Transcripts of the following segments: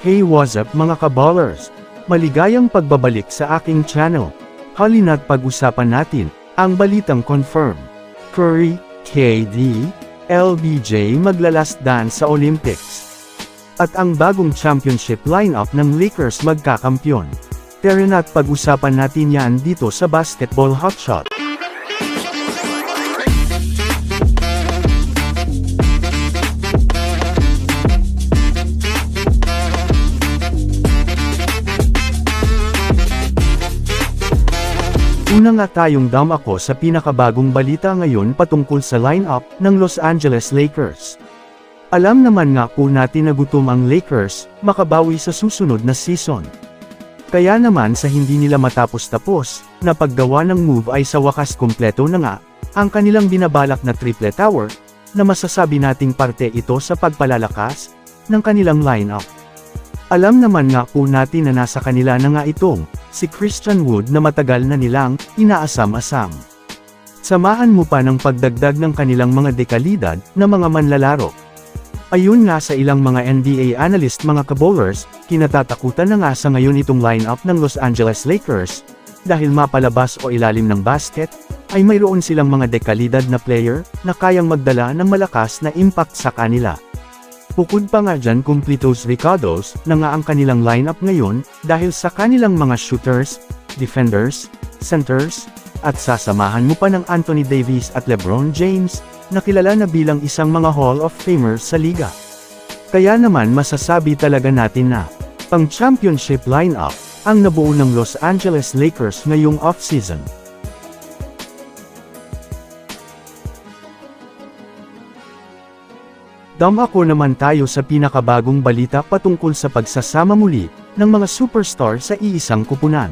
Hey what's up mga kaballers? Maligayang pagbabalik sa aking channel. Halina't pag-usapan natin, ang balitang confirm. Curry, KD, LBJ maglalast dance sa Olympics. At ang bagong championship lineup ng Lakers magkakampyon. Tara na't pag-usapan natin yan dito sa Basketball Hotshot. Una nga tayong dam ako sa pinakabagong balita ngayon patungkol sa lineup ng Los Angeles Lakers. Alam naman nga po natin na gutom ang Lakers, makabawi sa susunod na season. Kaya naman sa hindi nila matapos-tapos, na paggawa ng move ay sa wakas kumpleto na nga, ang kanilang binabalak na triple tower, na masasabi nating parte ito sa pagpalalakas, ng kanilang lineup. Alam naman nga po natin na nasa kanila na nga itong, si Christian Wood na matagal na nilang, inaasam-asam. Samahan mo pa ng pagdagdag ng kanilang mga dekalidad, na mga manlalaro. Ayun nga sa ilang mga NBA analyst mga kabowlers, kinatatakutan na nga sa ngayon itong lineup ng Los Angeles Lakers, dahil mapalabas o ilalim ng basket, ay mayroon silang mga dekalidad na player, na kayang magdala ng malakas na impact sa kanila. Bukod pa nga dyan kumplitos Ricardos, na nga ang kanilang lineup ngayon, dahil sa kanilang mga shooters, defenders, centers, at sasamahan mo pa ng Anthony Davis at LeBron James, na kilala na bilang isang mga Hall of Famers sa liga. Kaya naman masasabi talaga natin na, pang championship lineup, ang nabuo ng Los Angeles Lakers ngayong off-season. Damako naman tayo sa pinakabagong balita patungkol sa pagsasama muli ng mga superstar sa iisang kupunan.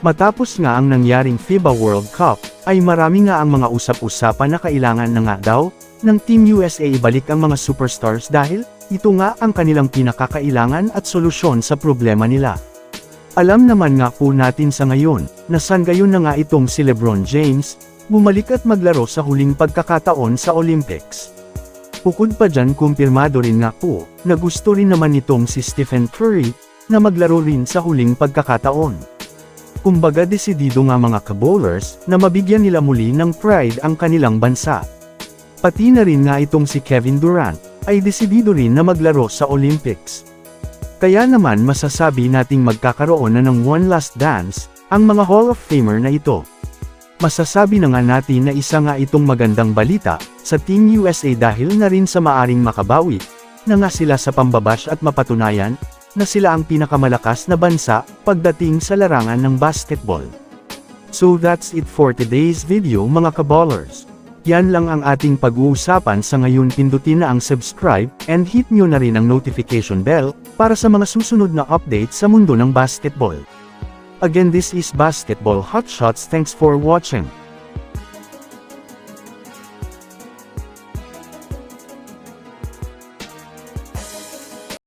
Matapos nga ang nangyaring FIBA World Cup, ay marami nga ang mga usap-usapan na kailangan na nga daw, ng Team USA ibalik ang mga superstars dahil, ito nga ang kanilang pinakakailangan at solusyon sa problema nila. Alam naman nga po natin sa ngayon, na san gayon na nga itong si Lebron James, bumalik at maglaro sa huling pagkakataon sa Olympics. Bukod pa dyan kumpirmado rin nga po, na gusto rin naman nitong si Stephen Curry, na maglaro rin sa huling pagkakataon. Kumbaga desidido nga mga kabowlers, na mabigyan nila muli ng pride ang kanilang bansa. Pati na rin nga itong si Kevin Durant, ay desidido rin na maglaro sa Olympics. Kaya naman masasabi nating magkakaroon na ng one last dance, ang mga Hall of Famer na ito. Masasabi na nga natin na isa nga itong magandang balita, sa Team USA dahil na rin sa maaring makabawi, na nga sila sa pambabash at mapatunayan, na sila ang pinakamalakas na bansa, pagdating sa larangan ng basketball. So that's it for today's video mga kaballers. Yan lang ang ating pag-uusapan sa ngayon pindutin na ang subscribe, and hit nyo na rin ang notification bell, para sa mga susunod na update sa mundo ng basketball. Again this is Basketball Hotshots thanks for watching.